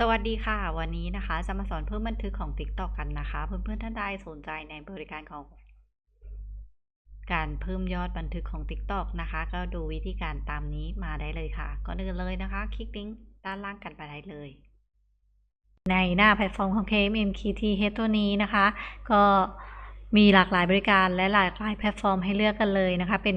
สวัสดีค่ะ วันนี้นะคะจะมาสอนเพิ่มบันทึกของ TikTok กันนะคะ เพื่อนๆท่านใดสนใจในบริการของ การเพิ่มยอดบันทึกของ TikTok นะคะ ก็ดูวิธีการตามนี้มาได้เลยค่ะก่อนอื่นเลยนะคะ คลิกลิงก์ด้านล่างกันไปได้เลย ในหน้าแพลตฟอร์มของ KMMKTH ตัวนี้นะคะ ก็มีหลากหลายบริการและหลากหลายแพลตฟอร์มให้เลือกกันเลยนะคะ เป็น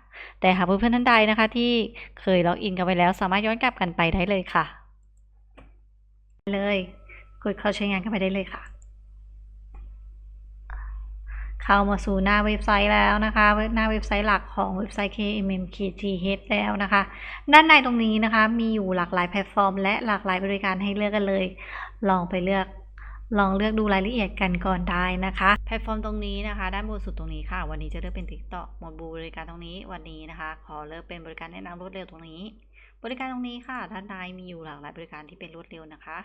แต่หากเพื่อนๆท่านใดนะคะ ที่เคยล็อกอินกันไปแล้ว สามารถย้อนกลับกันไปได้เลยค่ะ เลยกดเข้าใช้งานกันไปได้เลยค่ะ เข้ามาสู่หน้าเว็บไซต์แล้วนะคะ หน้าเว็บไซต์หลักของเว็บไซต์ KMMKTH แล้วนะคะ ด้านในตรงนี้นะคะ มีอยู่หลากหลายแพลตฟอร์ม และหลากหลายบริการให้เลือกกันเลย ลองไปเลือก ลองเลือกดูรายละเอียดกันก่อนได้นะคะ แพลตฟอร์มตรงนี้นะคะ ด้านบนสุดตรงนี้ค่ะ วันนี้จะเลือกเป็น TikTok หมดบูบริการตรงนี้วันนี้นะคะ ขอเลือกเป็นบริการแนะนำรวดเร็วตรงนี้ บริการตรงนี้ค่ะด้านในมีอยู่หลากหลายบริการที่เป็นรวดเร็วนะคะ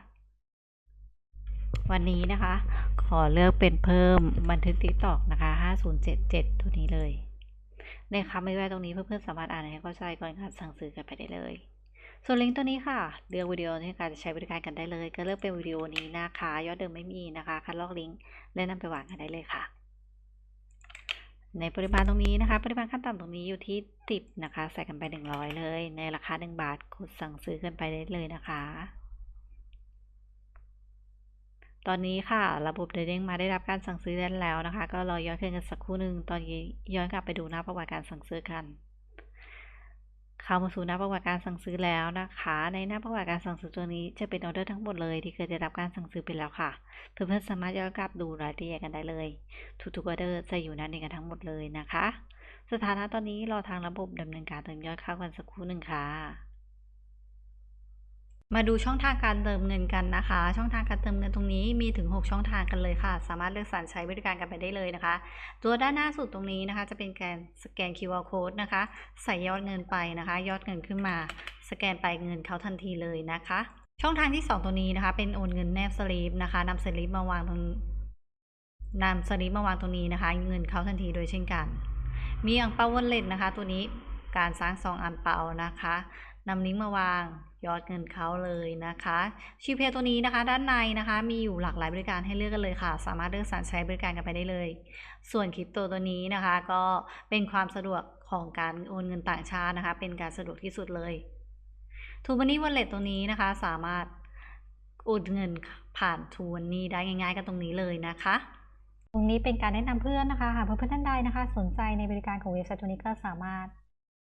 วันนี้นะคะ ขอเลือกเป็นเพิ่มบันทึก TikTok นะคะ 5077 ตัวนี้เลยในคำไม่แววตรงนี้เพื่อนๆสามารถอ่านให้เข้าใจก่อนการสั่งซื้อกันไปได้เลย ส่วนลิงก์ตัวนี้ค่ะ เลือกวิดีโอที่การจะใช้บริการกันได้เลย ก็เลือกเป็นวิดีโอนี้นะคะ ยอดเดิมไม่มีนะคะคัดลอกลิงก์และนำไปวางกันได้เลยค่ะ ในปริมาณตรงนี้นะคะ ปริมาณขั้นต่ำตรงนี้อยู่ที่ติบนะคะ ใส่กันไป 100 เลย ในราคา 1 บาทกดสั่งซื้อกันไปได้เลยนะคะ ตอนนี้ค่ะ ระบบเด้งมาได้รับการสั่งซื้อแล้วนะคะ ก็รอย้อนขึ้นกันสักครู่หนึ่งตอนนี้ย้อนกลับไปดูหน้าประวัติการสั่งซื้อกัน เข้ามาสู่หน้าประวัติการสั่งซื้อแล้วนะคะ ในหน้าประวัติการสั่งซื้อตัวนี้จะเป็นออเดอร์ทั้งหมดเลยที่เคยได้รับการสั่งซื้อไปแล้วค่ะ เพื่อนๆสามารถย้อนกลับดูรายละเอียดกันได้เลย ทุกๆออเดอร์จะอยู่นั่นเองกันทั้งหมดเลยนะคะ สถานะตอนนี้รอทางระบบดำเนินการเติมยอดเข้ากันสักครู่หนึ่งค่ะ มาดูช่องทางการเติมเงินกันนะคะ ช่องทางการเติมเงินตรงนี้มีถึง 6 ช่องทางกันเลยค่ะ สามารถเลือกสรรใช้บริการกันไปได้เลยนะคะ ตัวด้านหน้าสุดตรงนี้นะคะ จะเป็นการสแกน QR code นะคะ ใส่ยอดเงินไปนะคะ ยอดเงินขึ้นมา สแกนไปเงินเข้าทันทีเลยนะคะ ช่องทางที่ 2 ตัวนี้นะคะ เป็นโอนเงินแนบสลิปนะคะนำสลิปมาวางตรงนำสลิปมาวางตรงนี้นะคะ เงินเข้าทันทีโดยเช่นกัน มีอังเปาวอลเล็ตนะคะ ตัวนี้การสร้างซองอังเปานะคะนำลิงก์มาวาง ยอดเงินเขาเลยนะคะชิเพตัวนี้นะคะ ด้านในนะคะ มีอยู่หลากหลายบริการให้เลือกกันเลยค่ะ สามารถเลือกสรรใช้บริการกันไปได้เลย ส่วนคริปโตตัวนี้นะคะ ก็เป็นความสะดวกของการโอนเงินต่างชาตินะคะ เป็นการสะดวกที่สุดเลยทูบันนี่วอลเล็ตตัวนี้นะคะ สามารถโอนเงินผ่านทูบันนี่ได้ง่าย ๆ กันตรงนี้เลยนะคะตรงนี้เป็นการแนะนำเพื่อนนะคะหากเพื่อนท่านใดนะคะ สนใจในบริการของเว็บไซต์ตัวนี้ก็สามารถ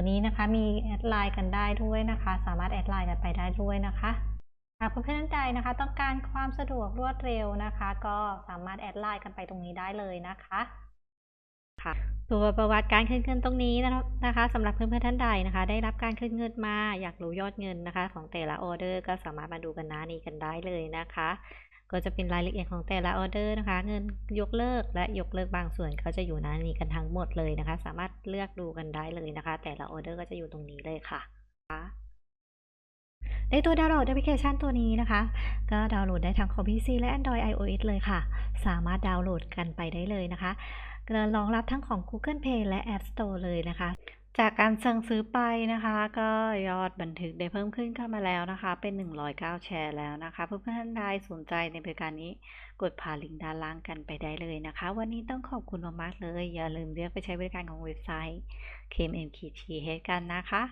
ตัวนี้นะคะมีแอดไลน์กันได้ด้วยนะคะ สามารถแอดไลน์กันไปได้ด้วยนะคะหากเพื่อนๆท่านใดนะคะ ต้องการความสะดวกรวดเร็วนะคะ ก็สามารถแอดไลน์กันไปตรงนี้ได้เลยนะคะค่ะตัวประวัติการคืนเงินตรงนี้นะคะสำหรับเพื่อนๆท่านใดนะคะ ได้รับการคืนเงินมาอยากรู้ยอดเงินนะคะ ของแต่ละออเดอร์ก็สามารถมาดูกันหน้านี้กันได้เลยนะคะ ก็จะเป็นรายละเอียดของแต่ละออเดอร์นะคะ เงินยกเลิกและยกเลิกบางส่วนเขาจะอยู่หน้านี้กันทั้งหมดเลยนะคะ สามารถเลือกดูกันได้เลยนะคะ แต่ละออเดอร์ก็จะอยู่ตรงนี้เลยค่ะในตัวดาวน์โหลดแอปพลิเคชันตัวนี้นะคะ ก็ดาวน์โหลดได้ทั้งคอมพิวเตอร์และ Android iOS เลยค่ะ สามารถดาวน์โหลดกันไปได้เลยนะคะรองรับทั้งของ Google Play และ App Store เลยนะคะ จากการสั่งซื้อไปนะคะ ก็ยอดบันทึกได้เพิ่มขึ้นเข้ามาแล้วนะคะ เป็น 109 แชร์แล้วนะคะ เพื่อนๆท่านใดสนใจในบริการนี้กดผ่านลิงก์ด้านล่างกันไปได้เลยนะคะ วันนี้ต้องขอบคุณมากๆเลย อย่าลืมเลือกไปใช้บริการของเว็บไซต์ KMMKTH กันนะคะ